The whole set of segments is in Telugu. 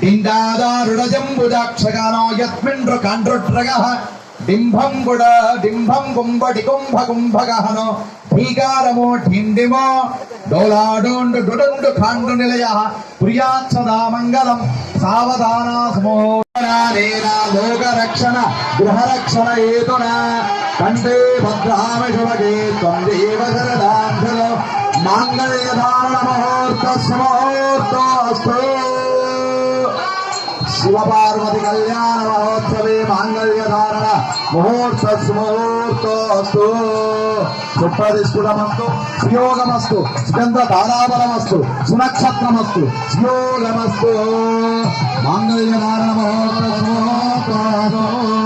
డిండాదారుడజంబుజాక్షగానో యత్మిండ్రు కాండ్రుట్రగ డింభం డింభం కుంభటి కుంభ కుంభగహనో భీకారమో ఢిండిమో డోలాడోండు డుడుండు ఖాండు నిలయ ప్రియాత్ మంగళం సావధానా సమోనేనా లోక రక్షణ కంటే భద్రామి శుభగే త్వం దేవ మాంగళ్య ధారణ ముహూర్త ముహూర్తోస్తు శివపార్వతి కళ్యాణ మహోత్సవే మాంగళ్య ధారణ ముహూర్త ముహూర్తోస్తు సుప్రతిష్ఠితమస్తు సుయోగమస్తు స్కంద తారాబలమస్తు సునక్షత్రమస్తు సుయోగమస్తు. మాంగళ్య ధారణ మహోత్సవ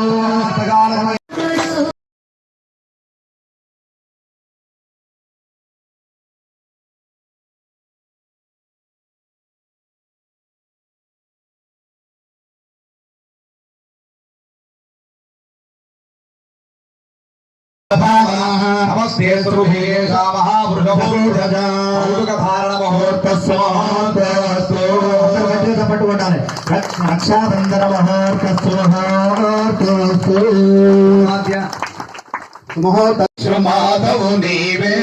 ముహూర్త మాధవు నీవే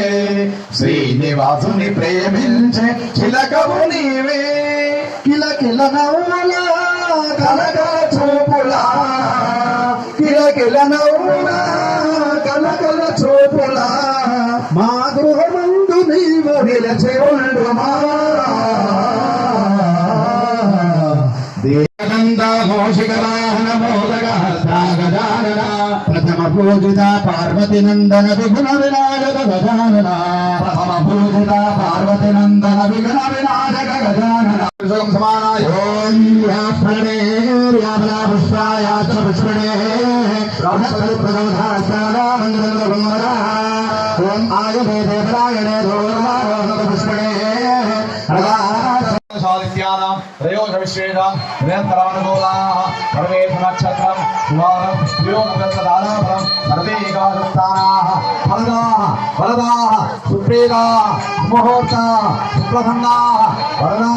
శ్రీనివాసుని ప్రేమించే చిలకవు నీవే కిల కిల నవ్వుల కలకల చూపుల కిల కిల నవ్వుల లోపుల మా గృహమందు నీవు నిలచి ఉండుమా ప్రథమ పూజిత పార్వతి నందన విఘ్న వినాయక గజానన ప్రథమ పూజిత పార్వతి నందన విఘ్న వినాయక గజానన సమానాయ. ఓం పుష్పాయ పుష్పణే బృహస్పతి ఓం ఆయుర్వేదే పరాయణే ధోర్మారోహణ పుష్పణే సాదిత్యానాం త్రయోదశ విశ్వేషాం నిరంతరానుకూలాః పరమేశ నక్షత్రం శుభారం త్రియోదశదానాఫలం సర్వే ఏకాదస్థానాः ఫలదాः ఫలదాः సుప్రీదాः ముహూర్తాः సుప్రసన్నాः వరదా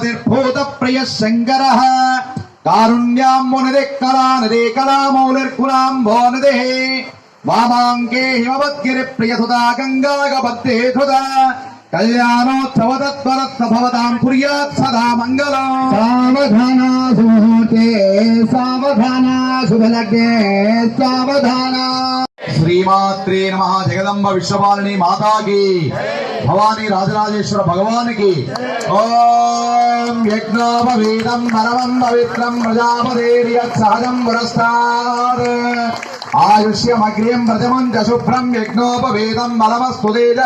పశుపతిర్భూత ప్రియ శంకర కారుణ్యామునిదే కళానిదే వామాంకే హిమవద్గిరి ప్రియసుదా గంగాగబద్ధేధుదా కళ్యాణోత్సవ తత్వరత్న భవతాం కుర్యాత్ సదా మంగళం. సావధాన సుముహూర్తే సావధాన శుభలగ్నే సావధాన శ్రీమాత్రే నమ. జగదంబ విశ్వపాలిని మాతాకి. భవానీ రాజరాజేశ్వర భగవానికి. ఓం యజ్ఞోపవీతం పరమం పవిత్రం ప్రజాపదేర్యత్ సహజం పురస్తాద్ ఆయుష్యమగ్ర్యం ప్రథమం చ శుభ్రం యజ్ఞోపవేదం బలమస్తు తేజ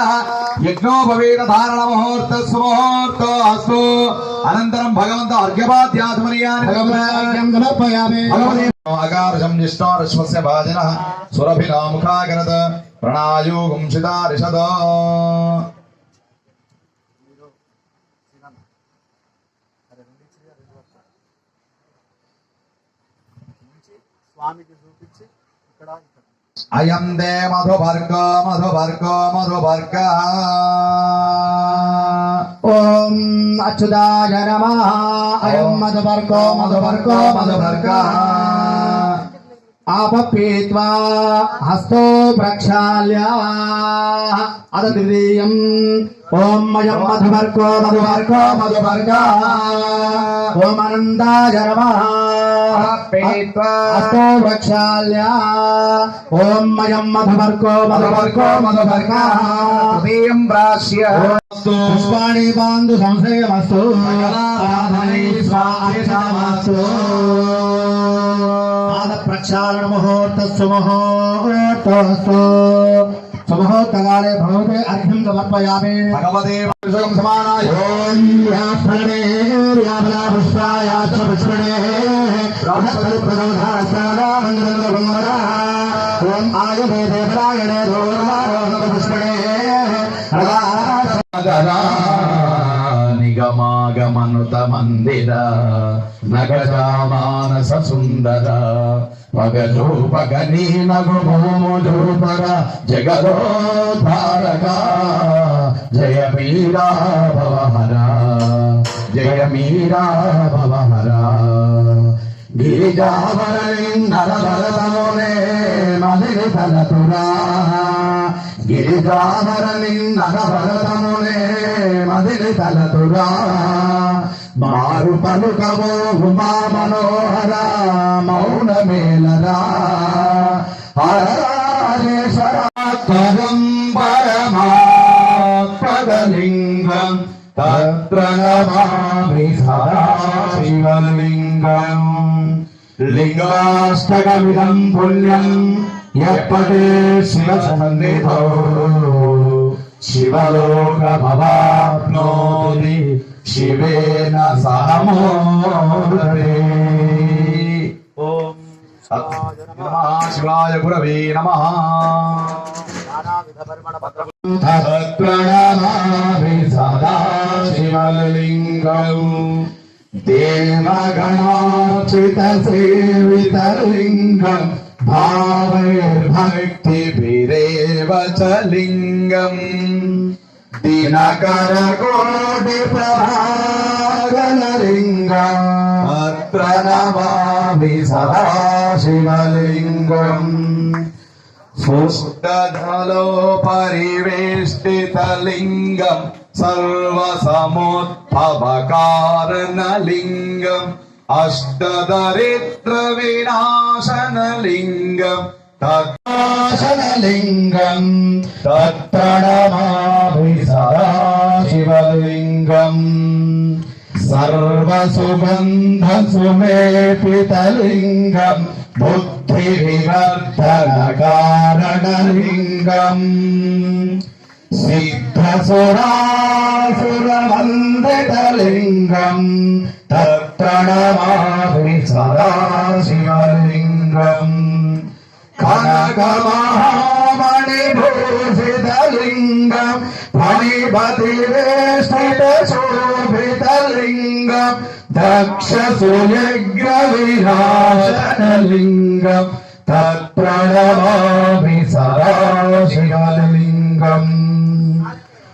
యజ్ఞోపవేద ధారణ ముహూర్త సుముహూర్తో అస్తు అనంతరం భగవంత అర్ఘ్యపాద్యాత్మనీయాన్ని ఆకారశం జిష్ణోరశ్వస్య భాజనః సురభినాముఖాగరత ప్రణాయో అయం దే మధుభర్గ మధుభర్గ మధుభర్గ ఓం అచ్యుతాయ నమ అయం మధువర్గో మధువర్గో మధువర్గ ఆపపీత్వా హస్తో ప్రక్షాళ్య అద ద్వితీయం ఓం అయం మధువర్గో మధువర్గో మధువర్గ ఓం అనందాయ నమ. హస్తో ప్రక్షాళ్య ఓం అయం మధువర్గో మధువర్గో మధువర్గ తృతీయం ప్రాశ్య. పుష్పాణి బాంధు సంశయమస్తు. ఆరాధనై స్వామిషామస్తు ప్రక్షాళన ముహూర్తస్సు ముహూర్తస్సు సుముహూర్తకాలే భగవతే అర్ఘ్యం సమర్పయామి భగవతే పురుషం సమానాయ ఓం యాఫలే యాఫలా పుష్పాయ చ పుష్పణే బ్రహ్మస్పతి ప్రదోధాస్తానా మనుత మందిర నగజామానస సుందర పగజూపగనీ నగు జగదో జగదోధారక జయ మీరా భవహర జయ మీరా భవహర గిరిజావరణరవరతమునే మదిరి తలతురా గిరిజావరణి నరభరతమునే మదిరి తలతురా మారు పలుకవో ఉమా మనోహర మౌన మేలరా హరేశ్వరం పరమా పదలింగం తత్ర నమామి సదా శివలింగం లింగాష్టకమిదం పుణ్యం యప్పటే శివ సన్నిధో శివలోకమవాప్నోతి శివేన సహమోదరే. ఓం నమః. శివాయ గురవే నమః నానావిధ పరిమళ భద్ర తత్ప్రణమామి సదా శివలింగం దేవగణాచిత సేవితలింగం భావైర్భక్తి విరేవ చ లింగం దినకర అష్టదరిద్ర వినాశనలింగం తత్నాశనలింగం. తత్ప్రణమామి సదా శివలింగం సర్వసుగంధ సుమేపితలింగం బుద్ధి వివర్ధన కారణలింగం సిద్ధసురాసురవందితలింగం తత్ప్రణమామి సదా శివలింగం కనకమహామణిభూషితలింగం ఫణిపతివేష్టితశోభితలింగం దక్షసుయగ్రవినాశనలింగం తత్ప్రణమామి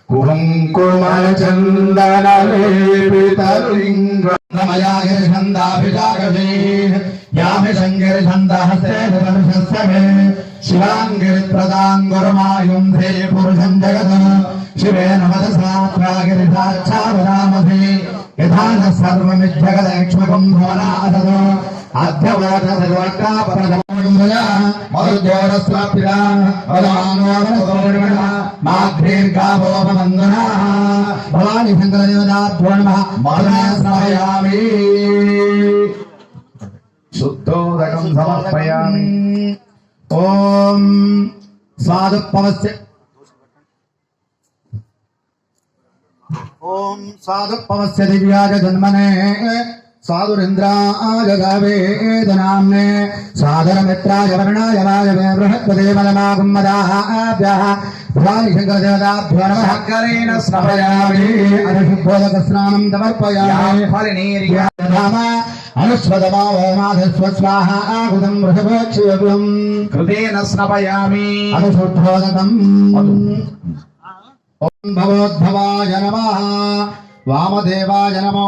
కుంకుమచందనలేపితలింగం నమయాగిరిఛందాభిజాగజే యామి సంగిరిఛందహస్తే ధనుషస్సమే శివాంగిరిప్రదాంగురమాయుంధే పురుషం జగత్ శివేన మదసాత్రాగిరిసాక్షావరామధే యథా న సర్వమిజ్జగదక్ష్మకం భువనాదద మరుజోరస్వాపిరా మాఘ్రీర్గాభోపమందన భవాని శంకరదేవతాభ్యో నమః శుద్ధోదకం సమర్పయామి ఓం సాధుపవస్య ఓం సాధు పవస్య దివ్యాజ జన్మనే సాధనమిత్రాయ వర్ణాయ వాయవే బృహత్పదేవనమాగుమ్మదాభ్యः భవాని శంకరదేవతాభ్యో నమః శంకరేణ స్నపయామి అనుశుద్ధోదక స్నానం సమర్పయామి రామ అనుస్వదమావమాధస్వస్వాహ ఆగుదం వృషభోక్షియం కృతేన స్నపయామి అనుశుద్ధోదకం ఓం భగవద్భవాయ నమః వామదేవాయ నమో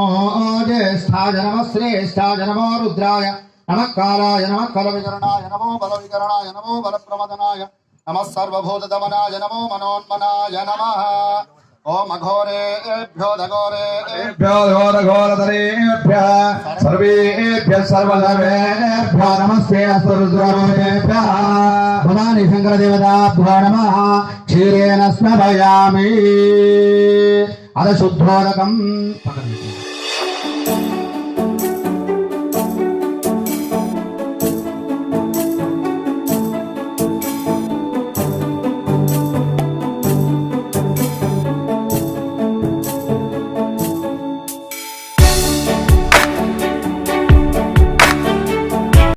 జ్యేష్ఠాయ నమ శ్రేష్ఠాయ నమో రుద్రాయ నమ కాలాయ నమ కల వికరణాయ నమో బల వికరణాయ నమో బల ప్రమదనాయ నమ సర్వభూత దమనాయ నమో మనోన్మనాయ నమ ఓం అఘోరేభ్యో దఘోరేభ్యో ఘోరఘోరతరేభ్య సర్వేభ్య సర్వధర్మేభ్య నమస్తే భవాని నమ క్షీరేణ స్మరయామి అద శుద్ధోదకం